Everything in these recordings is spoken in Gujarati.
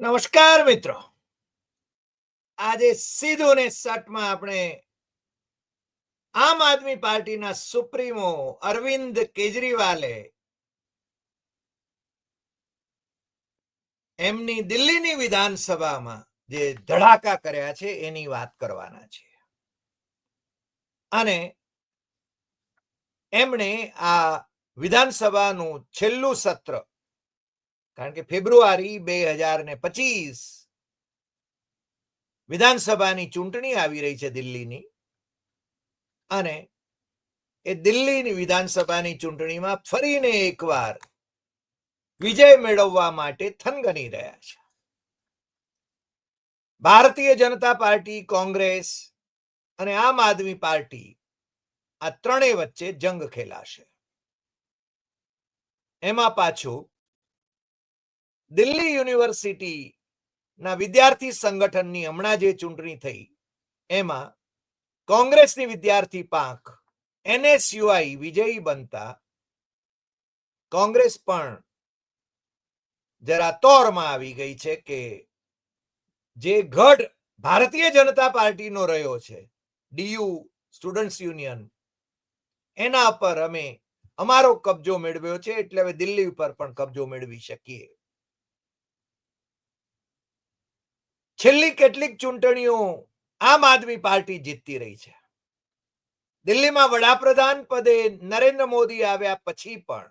નમસ્કાર મિત્રો. આજે સીધું ને સટમાં આપણે આમ આદમી પાર્ટીના સુપ્રીમો અરવિંદ કેજરીવાલે એમની દિલ્હીની વિધાનસભામાં જે ધડાકા કર્યા છે એની વાત કરવાના છે. અને એમણે આ વિધાનસભાનું છેલ્લું સત્ર કારણ કે ફેબ્રુઆરી બે હજાર ને પચીસ વિધાનસભાની ચૂંટણી આવી રહી છે દિલ્હીની. અને એ દિલ્હીની વિધાનસભાની ચૂંટણીમાં ફરીને એકવાર વિજય મેળવવા માટે થનગની રહ્યા છે. ભારતીય જનતા પાર્ટી, કોંગ્રેસ અને આમ આદમી પાર્ટી આ ત્રણેય વચ્ચે જંગ ખેલાશે. એમાં પાછું દિલ્હી યુનિવર્સિટી ના વિદ્યાર્થી સંગઠનની હમણાં જે ચૂંટણી થઈ, એમાં કોંગ્રેસની વિદ્યાર્થી પાંખ, એનએસયુઆઈ વિજયી બનતા, કોંગ્રેસ પણ જરા તોરમાં આવી ગઈ છે કે જે ગઢ ભારતીય જનતા પાર્ટીનો રહ્યો છે, ડીયુ સ્ટુડન્ટ્સ યુનિયન, એના પર અમે, અમારો કબજો મેળવ્યો છે, એટલે હવે દિલ્હી ઉપર પણ કબજો મેળવી શકીએ. છેલ્લી કેટલીક ચૂંટણીઓ આમ આદમી પાર્ટી જીતતી રહી છે. દિલ્હીમાં વડાપ્રધાન પદે નરેન્દ્ર મોદી આવ્યા પછી પણ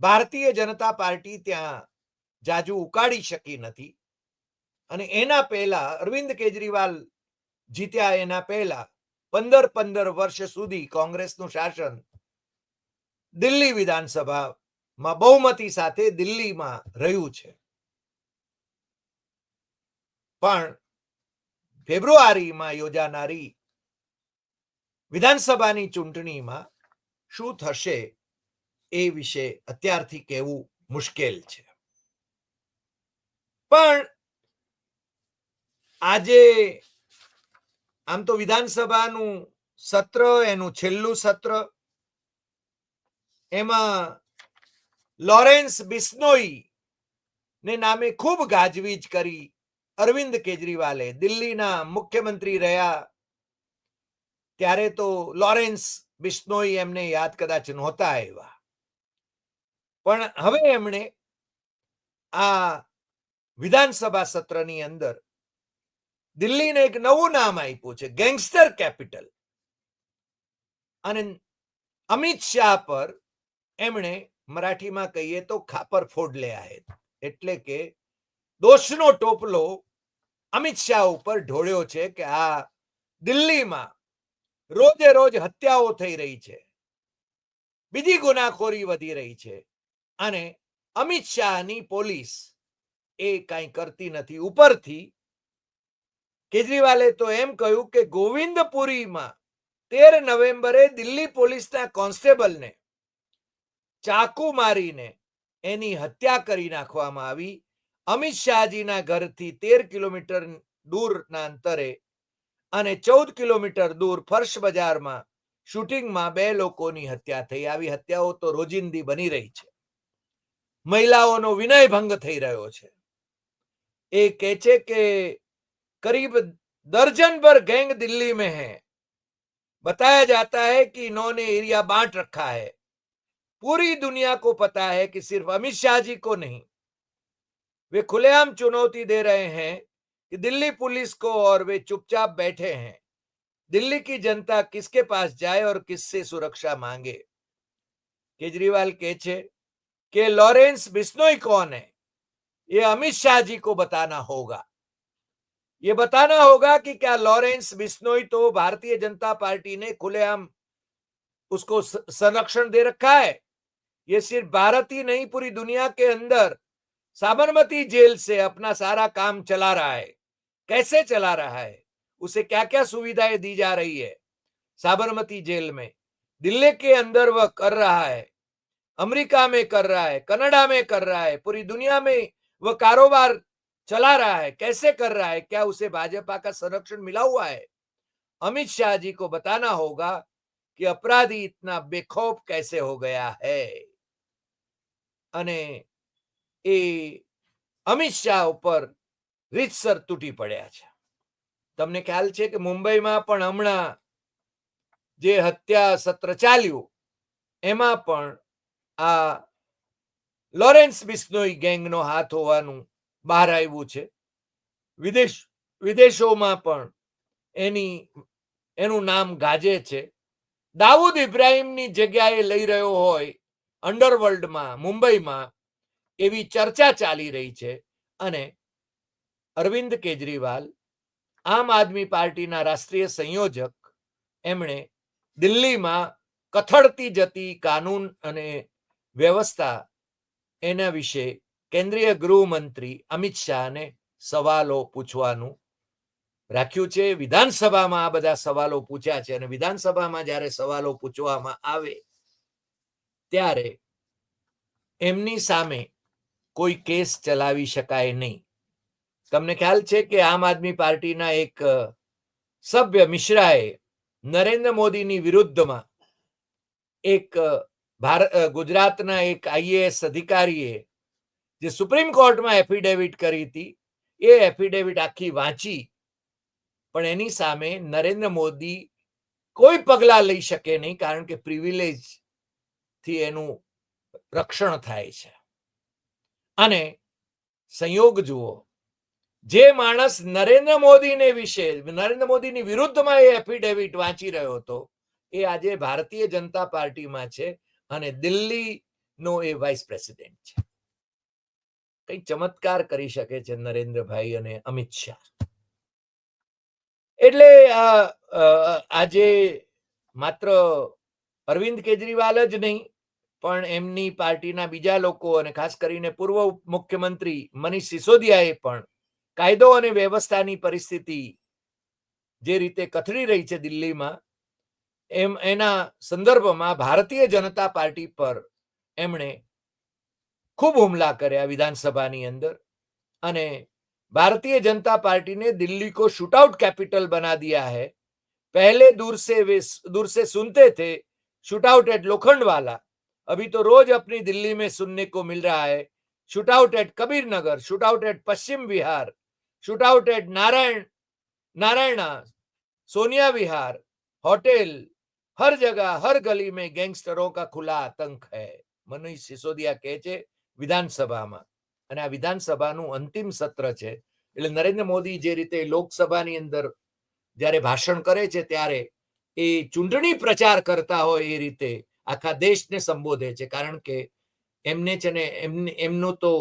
ભારતીય જનતા પાર્ટી ત્યાં જાજુ ઉકાળી શકી નથી. અને એના પહેલા અરવિંદ કેજરીવાલ જીત્યા એના પહેલા પંદર પંદર વર્ષ સુધી કોંગ્રેસનું શાસન દિલ્હી વિધાનસભામાં બહુમતી સાથે દિલ્હીમાં રહ્યું છે. પણ ફેબ્રુઆરીમાં યોજાનારી વિધાનસભાની ચૂંટણીમાં શું થશે એ વિશે અત્યારથી કહેવું મુશ્કેલ છે. પણ આજે આમ તો વિધાનસભાનું સત્ર, એનું છેલ્લું સત્ર, એમાં લોરેન્સ બિસ્નોઈ ને નામે ખૂબ ગાજવીજ કરી અરવિંદ કેજરીવાલે દિલ્હીના મુખ્યમંત્રી રહ્યા ત્યારે તો લોરેન્સ બિશ્નોઈ એમને યાદ કદાચ નહોતા આવ્યા. પણ હવે એમણે આ વિધાનસભા સત્રની અંદર દિલ્હીને એક નવું નામ આપ્યું છે, ગેંગસ્ટર કેપિટલ. અને અમિત શાહ પર એમણે મરાઠીમાં કહીએ તો ખાપર ફોડ લે એટલે કે દોષનો ટોપલો અમિત શાહ ઉપર ઢોળ્યો છે કે આ દિલ્હીમાં રોજે રોજ હત્યાઓ થઈ રહી છે. બીજી ગુનાખોરી વધી રહી છે અને અમિત શાહની પોલીસ એ કાંઈ કરતી નથી. ઉપરથી કેજરીવાલે તો એમ કહ્યું કે ગોવિંદપુરીમાં તેર નવેમ્બરે દિલ્હી પોલીસના કોન્સ્ટેબલને ચાકુ મારીને એની હત્યા કરી નાખવામાં આવી. અમિત શાહજીના ઘરથી તેર કિલોમીટર દૂરના અંતરે અને ચૌદ કિલોમીટર દૂર ફર્શ બજારમાં શૂટિંગમાં બે લોકોની હત્યા થઈ આવી હત્યાઓ તો રોજિંદી બની રહી છે મહિલાઓનો વિનય ભંગ થઈ રહ્યો છે એ કહે છે કે करीब दर्जन भर गैंग दिल्ली में है बताया जाता है कि इन्होंने एरिया बांट रखा है पूरी दुनिया को पता है कि सिर्फ अमित शाह जी को नहीं वे खुलेआम चुनौती दे रहे हैं कि दिल्ली पुलिस को और वे चुपचाप बैठे हैं। दिल्ली की जनता किसके पास जाए और किससे सुरक्षा मांगे? केजरीवाल कहे कि लॉरेंस बिश्नोई कौन है? ये अमित शाह जी को बताना होगा। ये बताना होगा कि क्या लॉरेंस बिस्नोई तो भारतीय जनता पार्टी ने खुलेआम उसको संरक्षण दे रखा है? ये सिर्फ़ भारत ही नहीं, पूरी दुनिया के अंदर साबरमती जेल से अपना सारा काम चला रहा है। कैसे चला रहा है? उसे क्या क्या सुविधाएँ दी जा रही है? साबरमती जेल में दिल्ली के अंदर वह कर रहा है। अमेरिका में कर रहा है, कनाडा में कर रहा है, पूरी दुनिया में वह कारोबार चला रहा है। कैसे कर रहा है? क्या उसे भाजपा का संरक्षण मिला हुआ है? अमित शाह जी को बताना होगा कि अपराधी इतना बेखौफ कैसे हो गया है? અને એ અમિત શાહ ઉપર રીતસર તૂટી પડ્યા છે. તમને ખ્યાલ છે કે મુંબઈમાં પણ હમણાં જે હત્યા સત્ર ચાલ્યું, એમાં પણ આ લોરેન્સ બિસ્નોઈ ગેંગનો હાથ હોવાનું બહાર આવ્યું છે. વિદેશ, વિદેશોમાં પણ એની, એનું નામ ગાજે છે. દાઉદ ઇબ્રાહિમની જગ્યાએ લઈ રહ્યો હોય અંડરવર્લ્ડમાં, મુંબઈમાં એવી ચર્ચા ચાલી રહી છે અને અરવિંદ કેજરીવાલ આમ આદમી પાર્ટીના રાષ્ટ્રીય સંયોજક, એમણે દિલ્હીમાં કથળતી જતી કાનૂન અને વ્યવસ્થા એના વિશે કેન્દ્રીય ગૃહમંત્રી અમિત શાહને સવાલો પૂછવાનું રાખ્યું છે. વિધાનસભામાં આ બધા સવાલો પૂછ્યા છે અને વિધાનસભામાં જ્યારે સવાલો પૂછવામાં આવે ત્યારે એમની સામે કોઈ કેસ ચલાવી શકાય નહીં. તમને ખ્યાલ છે કે આમ આદમી પાર્ટીના એક સભ્ય મિશ્રાએ નરેન્દ્ર મોદીની વિરુદ્ધમાં એક ભારત ગુજરાતના એક આઈએએસ અધિકારીએ જે સુપ્રીમ કોર્ટમાં એફિડેવિટ કરી હતી, એ એફિડેવિટ આખી વાંચી, પણ એની સામે નરેન્દ્ર મોદી કોઈ પગલા લઈ શકે નહીં કારણ કે પ્રિવિલેજથી એનું રક્ષણ થાય છે. અને સંયોગ જુઓ. જે માણસ નરેન્દ્ર મોદીને વિશે, નરેન્દ્ર મોદીની વિરુદ્ધમાં એ એફિડેવિટ વાંચી રહ્યો હતો, એ આજે ભારતીય જનતા પાર્ટીમાં છે અને દિલ્હીનો એ વાઇસ પ્રેસિડેન્ટ છે. કઈ ચમત્કાર કરી શકે છે નરેન્દ્રભાઈ અને અમિત શાહ. એટલે આજે માત્ર અરવિંદ કેજરીવાલ જ નહીં પણ એમની પાર્ટીના બીજા લોકો અને ખાસ કરીને પૂર્વ મુખ્યમંત્રી મનીષ સિસોદિયાએ પણ કાયદો અને વ્યવસ્થાની પરિસ્થિતિ જે રીતે કથળી રહી છે દિલ્હીમાં એમ એના સંદર્ભમાં ભારતીય જનતા પાર્ટી પર એમણે ખૂબ હુમલા કર્યા વિધાનસભાની અંદર અને भारतीय जनता पार्टी ने दिल्ली को शूटआउट कैपिटल बना दिया है पहले दूर से वे दूर से सुनते थे शूटआउट एट लोखंडवाला अभी तो रोज अपनी दिल्ली में सुनने को मिल रहा है shootout at Kabir Nagar shootout at Paschim Vihar shootout at Narayan Narayana Sonia Vihar hotel हर जगह हर गली में गैंगस्टरों का खुला आतंक है મનીષ સિસોદિયા કહે છે વિધાનસભામાં અને આ વિધાનસભાનું અંતિમ સત્ર છે એટલે નરેન્દ્ર મોદી જે રીતે લોકસભાની અંદર જ્યારે ભાષણ કરે છે ત્યારે એ ચૂંટણી પ્રચાર કરતા હોય એ રીતે આખા દેશને સંબોધે છે, કારણ કે એમને છે ને, એમને, એમનું તો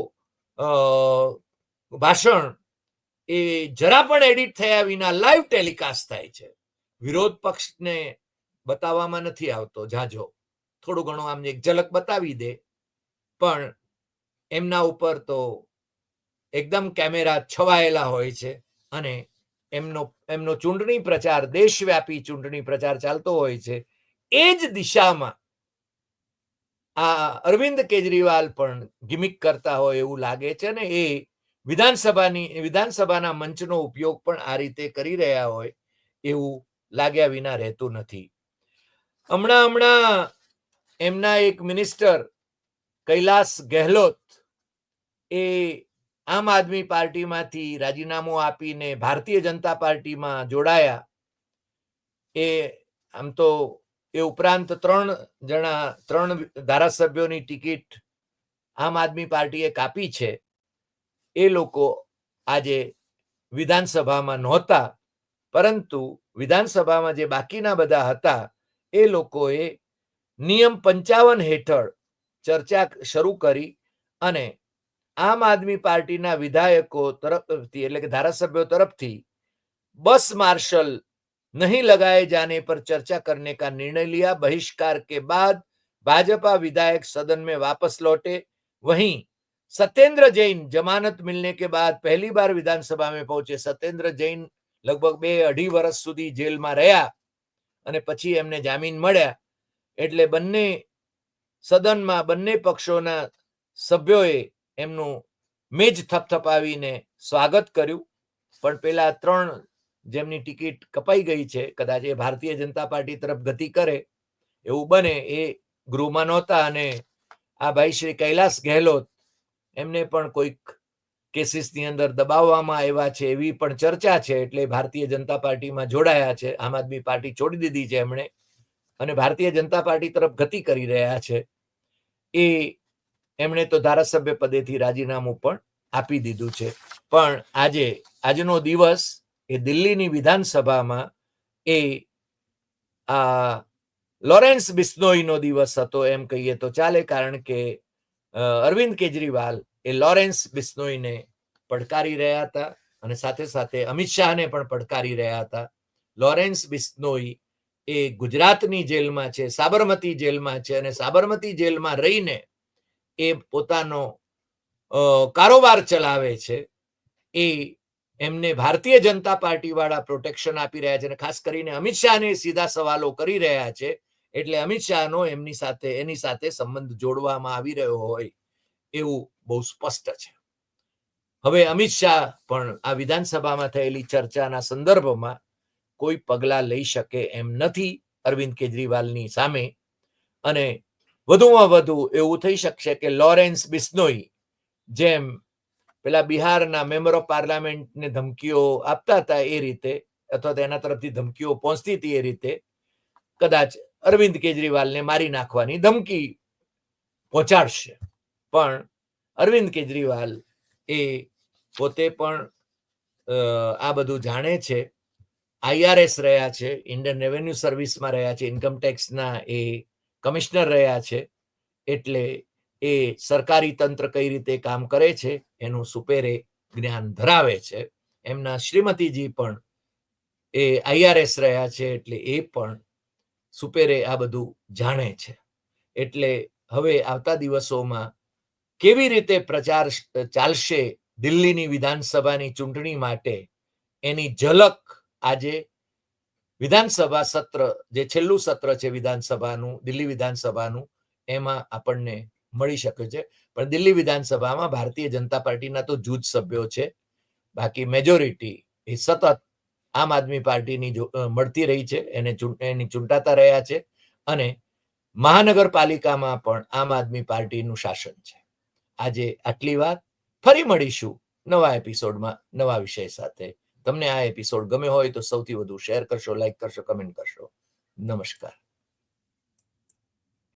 ભાષણ એ જરા પણ એડિટ થયા વિના લાઈવ ટેલિકાસ્ટ થાય છે. વિરોધ પક્ષને બતાવવામાં નથી આવતો જાજો થોડું ઘણું આમ એક ઝલક બતાવી દે, પણ એમના ઉપર તો એકદમ કેમેરા છવાયેલા હોય છે અને એમનો એમનો ચૂંટણી પ્રચાર, દેશવ્યાપી ચૂંટણી પ્રચાર ચાલતો હોય છે. એ જ દિશામાં આ અરવિંદ કેજરીવાલ પણ ગિમિક કરતા હોય એવું લાગે છે ને, એ વિધાનસભાની, વિધાનસભાના મંચનો ઉપયોગ પણ આ રીતે કરી રહ્યા હોય એવું લાગ્યા વિના રહેતું નથી. હમણાં હમણાં એમના એક મિનિસ્ટર કૈલાસ ગેહલોત એ આમ આદમી પાર્ટીમાંથી રાજીનામું આપીને ભારતીય જનતા પાર્ટીમાં જોડાયા. એ આમ તો એ ઉપરાંત ત્રણ જણા, ત્રણ ધારાસભ્યોની ટિકિટ આમ આદમી પાર્ટીએ કાપી છે. એ લોકો આજે વિધાનસભામાં નહોતા, પરંતુ વિધાનસભામાં જે બાકીના બધા હતા, એ લોકોએ નિયમ પંચાવન હેઠળ ચર્ચા શરૂ કરી અને આમ આદમી પાર્ટીના વિધાયકો તરફથી, એટલે કે ધારાસભ્યો તરફથી બસ માર્શલ नहीं लगाए जाने पर चर्चा करने का निर्णय लिया बहिष्कार के बाद भाजपा विधायक सदन में वापस लौटे वहीं सत्येंद्र जैन जमानत मिलने के बाद पहली बार विधानसभा में पहुंचे सत्येंद्र जैन લગભગ બે અઢી વર્ષ સુધી જેલમાં રહ્યા અને પછી એમને જામીન મળ્યા એટલે બંને સદનમાં બંને પક્ષોના સભ્યોએ એમનું મેજ થપથપાવીને સ્વાગત કર્યું પણ પેલા ત્રણ જેમની ટિકિટ કપાઈ ગઈ છે, કદાચ એ ભારતીય જનતા પાર્ટી તરફ ગતિ કરે, એવું બને એ ગૃહમાં નહોતા અને આ ભાઈ શ્રી કૈલાસ ગેહલોત એમને પણ કોઈક કેસીસની અંદર દબાવવામાં આવ્યા છે એવી પણ ચર્ચા છે, એટલે ભારતીય જનતા પાર્ટીમાં જોડાયા છે, આમ આદમી પાર્ટી છોડી દીધી છે એમણે અને ભારતીય જનતા પાર્ટી તરફ ગતિ કરી રહ્યા છે. એ એમણે તો ધારાસભ્ય પદેથી રાજીનામું પણ આપી દીધું છે. પણ આજે, આજનો દિવસ એ દિલ્હીની વિધાનસભામાં એ, આ, લોરેન્સ બિસ્નોઈનો દિવસ હતો એમ કહીએ તો ચાલે કારણ કે અરવિંદ કેજરીવાલ એ લોરેન્સ બિસ્નોઈને પડકારી રહ્યા હતા અને સાથે સાથે અમિત શાહને પણ પડકારી રહ્યા હતા. લોરેન્સ બિસ્નોઈ એ ગુજરાતની જેલમાં છે, સાબરમતી જેલમાં છે અને સાબરમતી જેલમાં રહીને એ પોતાનો કારોબાર ચલાવે છે. એ એમને ભારતીય જનતા પાર્ટી વાળા પ્રોટેક્શન આપી રહ્યા છે અને ખાસ કરીને અમિત શાહને સીધા સવાલો કરી રહ્યા છે એટલે અમિત શાહનો એમની સાથે, એની સાથે સંબંધ જોડવામાં આવી રહ્યો હોય એવું બહુ સ્પષ્ટ છે. હવે અમિત શાહ પણ આ વિધાનસભામાં થયેલી ચર્ચાના સંદર્ભમાં કોઈ પગલા લઈ શકે એમ નથી અરવિંદ કેજરીવાલની સામે. અને વધુમાં વધુ એવું થઈ શકશે કે લોરેન્સ બિસ્નોઈ જેમ પેલા બિહારના મેમ્બર ઓફ પાર્લામેન્ટને ધમકીઓ આપતા હતા એ રીતે, અથવા તો એના તરફથી ધમકીઓ પહોંચતી હતી એ રીતે, કદાચ અરવિંદ કેજરીવાલને મારી નાખવાની ધમકી પહોંચાડશે. પણ અરવિંદ કેજરીવાલ એ પોતે પણ આ બધું જાણે છે આઈઆરએસ રહ્યા છે, ઇન્ડિયન રેવન્યુ સર્વિસમાં રહ્યા છે, ઇન્કમ ટેક્સના એ કમિશનર રહ્યા છે, એટલે એ સરકારી તંત્ર કઈ રીતે કામ કરે છે, એનું સુપેરે જ્ઞાન ધરાવે છે. એમના શ્રીમતીજી પણ એ આઈઆરએસ રહ્યા છે એટલે એ પણ સુપેરે આ બધું જાણે છે. એટલે હવે આવતા દિવસોમાં કેવી રીતે પ્રચાર ચાલશે દિલ્હીની વિધાનસભાની ચૂંટણી માટે, એની ઝલક આજે વિધાનસભા સત્ર, જે છેલ્લું સત્ર છે વિધાનસભાનું, દિલ્હી વિધાનસભાનું, એમાં આપણને મળી શકે છે. પણ દિલ્હી વિધાનસભામાં ભારતીય જનતા પાર્ટીના તો જૂજ સભ્યો છે. બાકી મેજોરિટી એ સતત આમ આદમી પાર્ટીની મળતી રહી છે. એને એની ચૂંટાતા રહ્યા છે. અને મહાનગરપાલિકામાં પણ આમ આદમી પાર્ટીનું શાસન છે. આજે આટલી વાત. ફરી મળીશું નવા એપિસોડમાં નવા વિષય સાથે. તમને આ એપિસોડ ગમ્યો હોય તો સૌથી વધુ શેર કરશો, લાઈક કરશો, કમેન્ટ કરશો. નમસ્કાર.